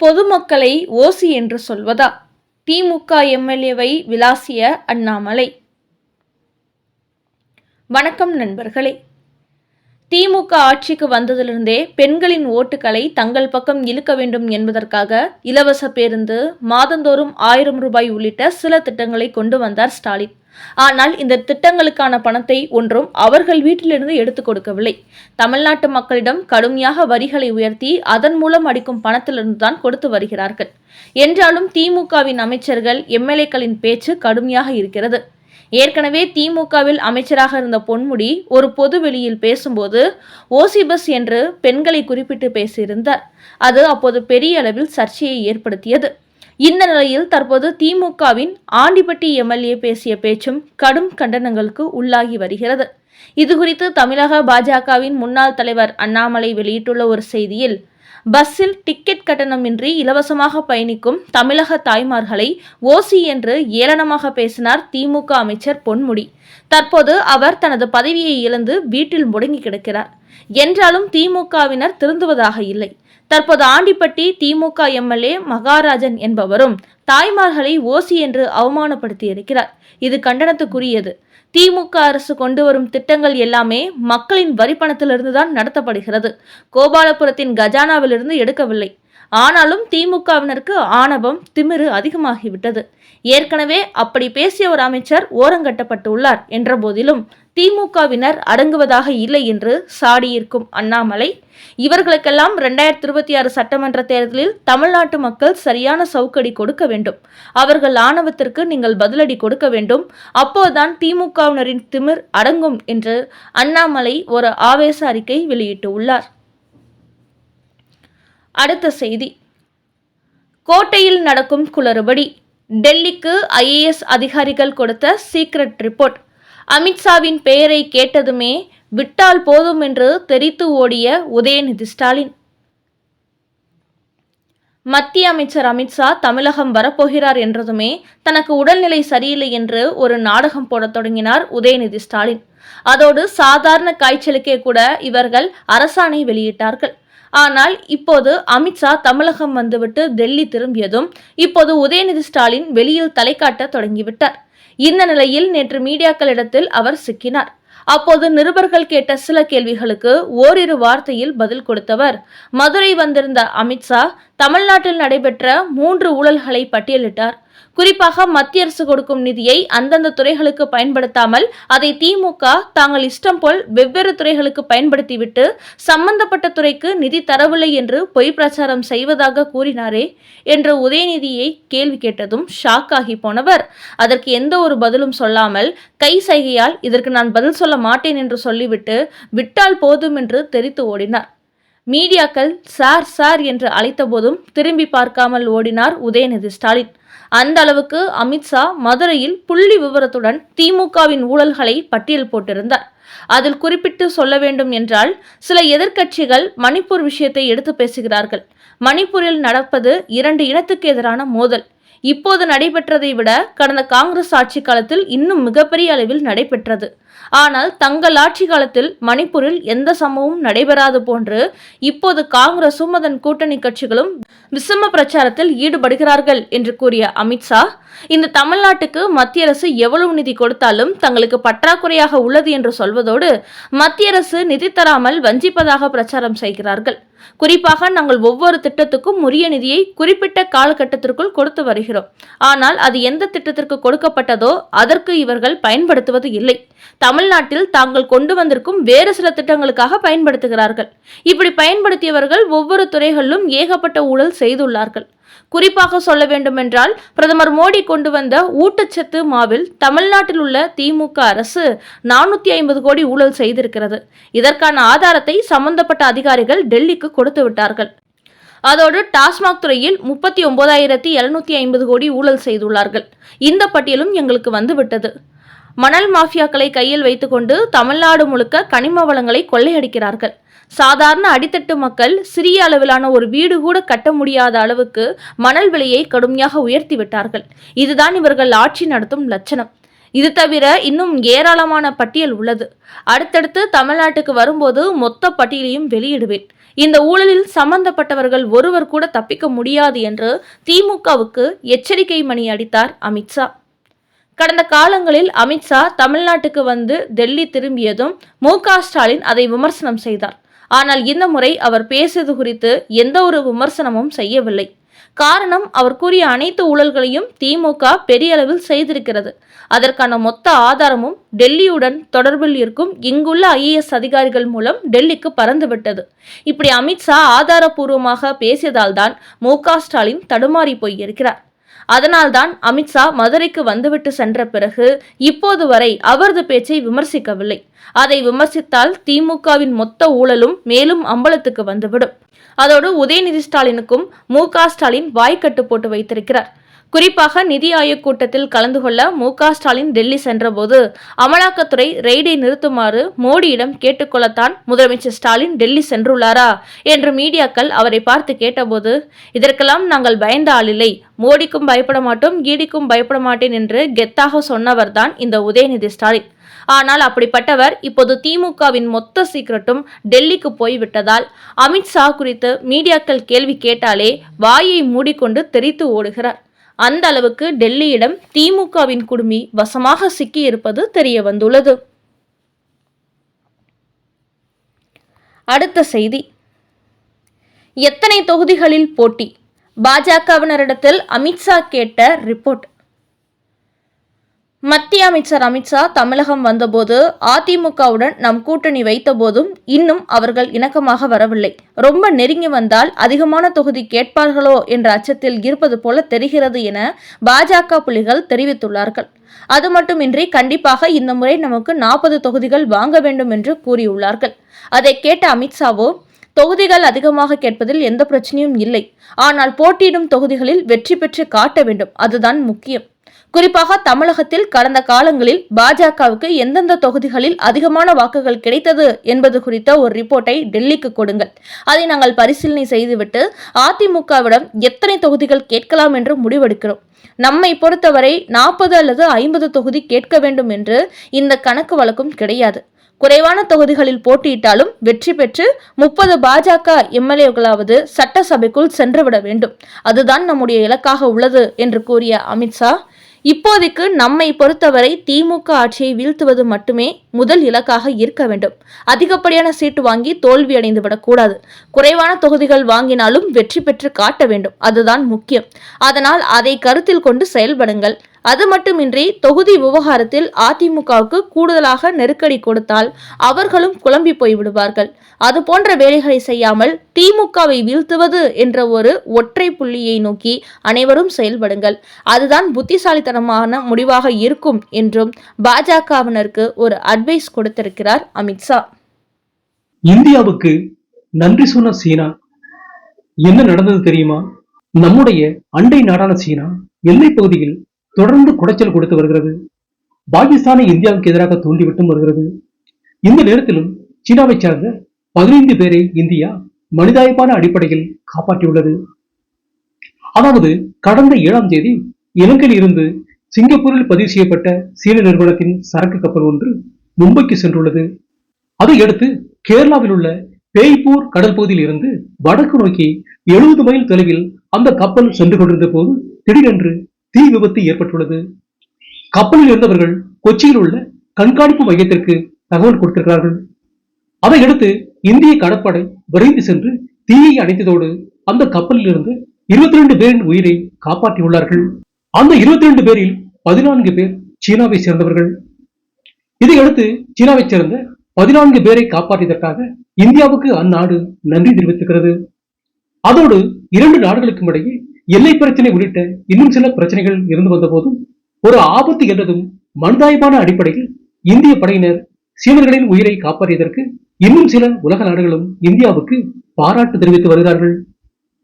பொதுமக்களை ஓசி என்று சொல்வதா? திமுக எம்எல்ஏவை விளாசிய அண்ணாமலை. வணக்கம் நண்பர்களே. திமுக ஆட்சிக்கு வந்ததிலிருந்தே பெண்களின் ஓட்டுகளை தங்கள் பக்கம் இழுக்க வேண்டும் என்பதற்காக இலவச பேருந்து மாதந்தோறும் ஆயிரம் ரூபாய் உள்ளிட்ட சில திட்டங்களை கொண்டு வந்தார் ஸ்டாலின். ஆனால் இந்த திட்டங்களுக்கான பணத்தை ஒன்றும் அவர்கள் வீட்டிலிருந்து எடுத்துக் கொடுக்கவில்லை. தமிழ்நாட்டு மக்களிடம் கடுமையாக வரிகளை உயர்த்தி அதன் மூலம் அடிக்கும் பணத்திலிருந்து தான் கொடுத்து வருகிறார்கள். என்றாலும் திமுகவின் அமைச்சர்கள் எம்எல்ஏக்களின் பேச்சு கடுமையாக இருக்கிறது. ஏற்கனவே திமுகவில் அமைச்சராக இருந்த பொன்முடி ஒரு பொது வெளியில் பேசும்போது ஓசி பஸ் என்று பெண்களை குறிப்பிட்டு பேசியிருந்தார். அது அப்போது பெரிய அளவில் சர்ச்சையை ஏற்படுத்தியது. இந்த நிலையில் தற்போது திமுகவின் ஆண்டிப்பட்டி எம்எல்ஏ பேசிய பேச்சும் கடும் கண்டனங்களுக்கு உள்ளாகி வருகிறது. இதுகுறித்து தமிழக பாஜகவின் முன்னாள் தலைவர் அண்ணாமலை வெளியிட்டுள்ள ஒரு செய்தியில் பஸ்ஸில் டிக்கெட் கட்டணமின்றி இலவசமாக பயணிக்கும் தமிழக தாய்மார்களை ஓசி என்று ஏளனமாக பேசினார் திமுக அமைச்சர் பொன்முடி. தற்போது அவர் தனது பதவியை இழந்து வீட்டில் முடங்கி கிடக்கிறார். என்றாலும் திமுகவினர் திருந்துவதாக இல்லை. தற்போது ஆண்டிப்பட்டி திமுக எம்எல்ஏ மகாராஜன் என்பவரும் தாய்மார்களை ஓசி என்று அவமானப்படுத்தி இருக்கிறார் இது கண்டனத்துக்குரியது. திமுக அரசு கொண்டு வரும் திட்டங்கள் எல்லாமே மக்களின் வரிப்பணத்திலிருந்து தான் நடத்தப்படுகிறது. கோபாலபுரத்தின் கஜானாவிலிருந்து எடுக்கவில்லை. ஆனாலும் திமுகவினருக்கு ஆணவம் திமிரு அதிகமாகிவிட்டது. ஏற்கனவே அப்படி பேசிய ஒரு அமைச்சர் ஓரங்கட்டப்பட்டுள்ளார் என்ற போதிலும் திமுகவினர் அடங்குவதாக இல்லை என்று சாடியிருக்கும் அண்ணாமலை. இவர்களுக்கெல்லாம் இரண்டாயிரத்தி இருபத்தி ஆறு சட்டமன்ற தேர்தலில் தமிழ்நாட்டு மக்கள் சரியான சவுக்கடி கொடுக்க வேண்டும். அவர்கள் ஆணவத்திற்கு நீங்கள் பதிலடி கொடுக்க வேண்டும். அப்போதுதான் திமுகவினரின் திமிர் அடங்கும் என்று அண்ணாமலை ஒரு ஆவேச அறிக்கை வெளியிட்டுள்ளார் அடுத்த செய்தி. கோட்டையில் நடக்கும் குளறுபடி. டெல்லிக்கு ஐஏஎஸ் அதிகாரிகள் கொடுத்த சீக்ரெட் ரிப்போர்ட். அமித்ஷாவின் பெயரை கேட்டதுமே விட்டால் போதும் என்று தெரித்து ஓடிய உதயநிதி ஸ்டாலின். மத்திய அமைச்சர் அமித்ஷா தமிழகம் வரப்போகிறார் என்றதுமே தனக்கு உடல்நிலை சரியில்லை என்று ஒரு நாடகம் போடத் தொடங்கினார் உதயநிதி ஸ்டாலின். அதோடு சாதாரண காய்ச்சலுக்கே கூட இவர்கள் அரசாணை வெளியிட்டார்கள். ஆனால் இப்போது அமித்ஷா தமிழகம் வந்துவிட்டு டெல்லி திரும்பியதும் இப்போது உதயநிதி ஸ்டாலின் வெளியில் தலை காட்ட தொடங்கிவிட்டார். இந்த நிலையில் நேற்று மீடியாக்களிடத்தில் அவர் சிக்கினார். அப்போது நிருபர்கள் கேட்ட சில கேள்விகளுக்கு ஓரிரு வார்த்தையில் பதில் கொடுத்தவர் மதுரை வந்திருந்த அமித்ஷா தமிழ்நாட்டில் நடைபெற்ற மூன்று ஊழல்களை பட்டியலிட்டார். குறிப்பாக மத்திய அரசு கொடுக்கும் நிதியை அந்தந்த துறைகளுக்கு பயன்படுத்தாமல் அதை திமுக தாங்கள் இஷ்டம் போல் வெவ்வேறு துறைகளுக்கு பயன்படுத்திவிட்டு சம்பந்தப்பட்ட துறைக்கு நிதி தரவில்லை என்று பொய் பிரச்சாரம் செய்வதாக கூறினாரே என்று உதயநிதியை கேள்வி கேட்டதும் ஷாக் ஆகி போனவர். அதற்கு எந்த ஒரு பதிலும் சொல்லாமல் கை சைகையால் இதற்கு நான் பதில் சொல்ல மாட்டேன் என்று சொல்லிவிட்டு விட்டால் போதும் என்று தெரித்து ஓடினார். மீடியாக்கள் சார் சார் என்று அழைத்தபோதும் திரும்பி பார்க்காமல் ஓடினார் உதயநிதி ஸ்டாலின். அந்த அளவுக்கு அமித்ஷா மதுரையில் புள்ளி விவரத்துடன் திமுகவின் ஊழல்களை பட்டியல் போட்டிருந்தார். அதில் குறிப்பிட்டு சொல்ல வேண்டும் என்றால் சில எதிர்க்கட்சிகள் மணிப்பூர் விஷயத்தை எடுத்து பேசுகிறார்கள். மணிப்பூரில் நடப்பது இரண்டு இனத்துக்கு எதிரான மோதல். இப்போது நடைபெற்றதை விட கடந்த காங்கிரஸ் ஆட்சி காலத்தில் இன்னும் மிகப்பெரிய அளவில் நடைபெற்றது. ஆனால் தங்கள் ஆட்சி காலத்தில் மணிப்பூரில் எந்த சம்பவமும் நடைபெறாது போன்று இப்போது காங்கிரசும் அதன் கூட்டணி கட்சிகளும் விசம பிரச்சாரத்தில் ஈடுபடுகிறார்கள் என்று கூறிய அமித்ஷா இந்த தமிழ்நாட்டுக்கு மத்திய அரசு எவ்வளவு நிதி கொடுத்தாலும் தங்களுக்கு பற்றாக்குறையாக உள்ளது என்று சொல்வதோடு மத்திய அரசு நிதி தராமல் வஞ்சிப்பதாக பிரச்சாரம் செய்கிறார்கள். குறிப்பாக நாங்கள் ஒவ்வொரு திட்டத்துக்கும் உரிய நிதியை குறிப்பிட்ட காலகட்டத்திற்குள் கொடுத்து வருகிறோம். ஆனால் அது எந்த திட்டத்திற்கு கொடுக்கப்பட்டதோ அதற்கு இவர்கள் பயன்படுத்துவது இல்லை. தமிழ்நாட்டில் தாங்கள் கொண்டு வந்திருக்கும் வேறு சில திட்டங்களுக்காக பயன்படுத்துகிறார்கள். இப்படி பயன்படுத்தியவர்கள் ஒவ்வொரு துறைகளிலும் ஏகப்பட்ட ஊழல் செய்துள்ளார்கள். குறிப்பாக சொல்ல வேண்டுமென்றால் பிரதமர் மோடி கொண்டு வந்த ஊட்டச்சத்து மாவில் தமிழ்நாட்டில் உள்ள திமுக அரசு நானூற்றி ஐம்பது கோடி ஊழல் செய்திருக்கிறது. இதற்கான ஆதாரத்தை சம்பந்தப்பட்ட அதிகாரிகள் டெல்லிக்கு கொடுத்து விட்டார்கள். அதோடு டாஸ்மாக் துறையில் முப்பத்தி ஒன்பதாயிரத்தி எழுநூத்தி ஐம்பது கோடி ஊழல் செய்துள்ளார்கள். இந்த பட்டியலும் எங்களுக்கு வந்துவிட்டது. மணல் மாஃபியாக்களை கையில் வைத்துக்கொண்டு தமிழ்நாடு முழுக்க கனிம வளங்களை கொள்ளையடிக்கிறார்கள். சாதாரண அடித்தட்டு மக்கள் சிறிய அளவிலான ஒரு வீடு கூட கட்ட முடியாத அளவுக்கு மணல் விலையை கடுமையாக உயர்த்தி விட்டார்கள். இதுதான் இவர்கள் ஆட்சி நடத்தும் லட்சணம். இது தவிர இன்னும் ஏராளமான பட்டியல் உள்ளது. அடுத்தடுத்து தமிழ்நாட்டுக்கு வரும்போது மொத்த பட்டியலையும் வெளியிடுவேன். இந்த ஊழலில் சம்பந்தப்பட்டவர்கள் ஒருவர் கூட தப்பிக்க முடியாது என்று திமுகவுக்கு எச்சரிக்கை மணி அடித்தார் அமித்ஷா கடந்த காலங்களில் அமித்ஷா தமிழ்நாட்டுக்கு வந்து டெல்லி திரும்பியதும் மு ஸ்டாலின் அதை விமர்சனம் செய்தார். ஆனால் இந்த முறை அவர் பேசியது குறித்து எந்த ஒரு விமர்சனமும் செய்யவில்லை. காரணம் அவர் கூறிய அனைத்து ஊழல்களையும் திமுக பெரிய அளவில் செய்திருக்கிறது. அதற்கான மொத்த ஆதாரமும் டெல்லியுடன் தொடர்பில் இருக்கும் இங்குள்ள ஐஏஎஸ் அதிகாரிகள் மூலம் டெல்லிக்கு பறந்துவிட்டது. இப்படி அமித்ஷா ஆதாரபூர்வமாக பேசியதால்தான் மு க ஸ்டாலின் தடுமாறி போயிருக்கிறார். அதனால்தான் அமித்ஷா மதுரைக்கு வந்துவிட்டு சென்ற பிறகு இப்போது வரை அவரது பேச்சை விமர்சிக்கவில்லை. அதை விமர்சித்தால் திமுகவின் மொத்த ஊழலும் மேலும் அம்பலத்துக்கு வந்துவிடும். அதோடு உதயநிதி ஸ்டாலினுக்கும் மு க ஸ்டாலின் வாய்க்கட்டு போட்டு வைத்திருக்கிறார். குறிப்பாக நிதி ஆயோக் கூட்டத்தில் கலந்து கொள்ள மு ஸ்டாலின் டெல்லி சென்றபோது அமலாக்கத்துறை ரெய்டை நிறுத்துமாறு மோடியிடம் கேட்டுக்கொள்ளத்தான் முதலமைச்சர் ஸ்டாலின் டெல்லி சென்றுள்ளாரா என்று மீடியாக்கள் அவரை பார்த்து கேட்டபோது இதற்கெல்லாம் நாங்கள் பயந்த ஆளில்லை மோடிக்கும் பயப்பட மாட்டோம் ஈடிக்கும் பயப்பட மாட்டேன் என்று கெத்தாக சொன்னவர்தான் இந்த உதயநிதி ஸ்டாலின். ஆனால் அப்படிப்பட்டவர் இப்போது திமுகவின் மொத்த சீக்கிரட்டும் டெல்லிக்கு போய்விட்டதால் அமித்ஷா குறித்து மீடியாக்கள் கேள்வி கேட்டாலே வாயை மூடிக்கொண்டு தெரித்து ஓடுகிறார். அந்த அளவுக்கு டெல்லியிடம் திமுகவின் குடுமி வசமாக சிக்கியிருப்பது தெரிய வந்துள்ளது. அடுத்த செய்தி. எத்தனை தொகுதிகளில் போட்டி? பாஜகவினரிடத்தில் அமித்ஷா கேட்ட ரிப்போர்ட். மத்திய அமைச்சர் அமித்ஷா தமிழகம் வந்தபோது அதிமுகவுடன் நம் கூட்டணி வைத்தபோதும் இன்னும் அவர்கள் இணக்கமாக வரவில்லை. ரொம்ப நெருங்கி வந்தால் அதிகமான தொகுதி கேட்பார்களோ என்ற அச்சத்தில் இருப்பது போல தெரிகிறது என பாஜக புலிகள் தெரிவித்துள்ளார்கள். அது மட்டுமின்றி கண்டிப்பாக இந்த முறை நமக்கு நாற்பது தொகுதிகள் வாங்க வேண்டும் என்று கூறியுள்ளார்கள். அதை கேட்ட அமித்ஷாவோ தொகுதிகள் அதிகமாக கேட்பதில் எந்த பிரச்சனையும் இல்லை. ஆனால் போட்டியிடும் தொகுதிகளில் வெற்றி பெற்று காட்ட வேண்டும். அதுதான் முக்கியம். குறிப்பாக தமிழகத்தில் கடந்த காலங்களில் பாஜகவுக்கு எந்தெந்த தொகுதிகளில் அதிகமான வாக்குகள் கிடைத்தது என்பது குறித்த ஒரு ரிப்போர்ட்டை டெல்லிக்கு கொடுங்கள். அதை நாங்கள் பரிசீலனை செய்துவிட்டு அதிமுகவிடம் எத்தனை தொகுதிகள் கேட்கலாம் என்று முடிவெடுக்கிறோம். நம்மை பொறுத்தவரை நாற்பது அல்லது ஐம்பது தொகுதி கேட்க வேண்டும் என்று இந்த கணக்கு வழக்கும் கிடையாது. குறைவான தொகுதிகளில் போட்டியிட்டாலும் வெற்றி பெற்று முப்பது பாஜக எம்எல்ஏக்களாவது சட்டசபைக்குள் சென்றுவிட வேண்டும். அதுதான் நம்முடைய இலக்காக உள்ளது என்று கூறிய அமித்ஷா இப்போதைக்கு நம்மை பொறுத்தவரை திமுக ஆட்சியை வீழ்த்துவது மட்டுமே முதல் இலக்காக இருக்க வேண்டும். அதிகப்படியான சீட்டு வாங்கி தோல்வி விடக்கூடாது. குறைவான தொகுதிகள் வாங்கினாலும் வெற்றி பெற்று காட்ட வேண்டும். அதுதான் முக்கியம். அதனால் அதை கருத்தில் கொண்டு செயல்படுங்கள். அது மட்டுமின்றி தொகுதி விவகாரத்தில் அதிமுகவுக்கு கூடுதலாக நெருக்கடி கொடுத்தால் அவர்களும் குழம்பி போய்விடுவார்கள். அது போன்ற வேலைகளை செய்யாமல் திமுகவை வீழ்த்துவது என்ற ஒரு ஒற்றை புள்ளியை நோக்கி அனைவரும் செயல்படுங்கள். அதுதான் புத்திசாலித்தனமான முடிவாக இருக்கும் என்றும் பாஜகவினருக்கு ஒரு அட்வைஸ் கொடுத்திருக்கிறார் அமித்ஷா இந்தியாவுக்கு நன்றி சொன்ன சீனா என்ன நடந்தது தெரியுமா? நம்முடைய அண்டை நாடான சீனா எல்லை பகுதியில் தொடர்ந்து குடைச்சல் கொடுத்து வருகிறது. பாகிஸ்தானை இந்தியாவுக்கு எதிராக தூண்டிவிட்டும் வருகிறது. இந்த நேரத்திலும் சீனாவை சார்ந்த பதினைந்து பேரை இந்தியா மனிதாய்ப்பான அடிப்படையில் காப்பாற்றியுள்ளது. அதாவது கடந்த ஏழாம் தேதி இலங்கையில் இருந்து சிங்கப்பூரில் பதிவு செய்யப்பட்ட சீன நிறுவனத்தின் சரக்கு கப்பல் ஒன்று மும்பைக்கு சென்றுள்ளது. அதையடுத்து கேரளாவில் உள்ள பேய்பூர் கடல் பகுதியில் இருந்து வடக்கு நோக்கி எழுபது மைல் தொலைவில் அந்த கப்பல் சென்று கொண்டிருந்த போது திடீரென்று தீ விபத்து ஏற்பட்டுள்ளது. கப்பலில் இருந்தவர்கள் கொச்சியில் உள்ள கண்காணிப்பு மையத்திற்கு தகவல் கொடுத்திருக்கிறார்கள். அதையடுத்து இந்திய கடற்படை விரைந்து சென்று தீயை அணைத்ததோடு அந்த கப்பலில் இருந்து இருபத்தி ரெண்டு பேரின் உயிரை காப்பாற்றியுள்ளார்கள். அந்த இருபத்தி ரெண்டு பேரில் பதினான்கு பேர் சீனாவை சேர்ந்தவர்கள். இதையடுத்து சீனாவைச் சேர்ந்த பதினான்கு பேரை காப்பாற்றியதற்காக இந்தியாவுக்கு அந்நாடு நன்றி தெரிவித்திருக்கிறது அதோடு இரண்டு நாடுகளுக்கும் இடையே எல்லை பிரச்சனை உள்ளிட்ட இன்னும் சில பிரச்சனைகள் இருந்து வந்த போதும் ஒரு ஆபத்து என்றதும் மனிதாயமான அடிப்படையில் இந்திய படையினர் சீனர்களின் உயிரை காப்பாற்றியதற்கு இன்னும் சில உலக நாடுகளும் இந்தியாவுக்கு பாராட்டு தெரிவித்து வருகிறார்கள்.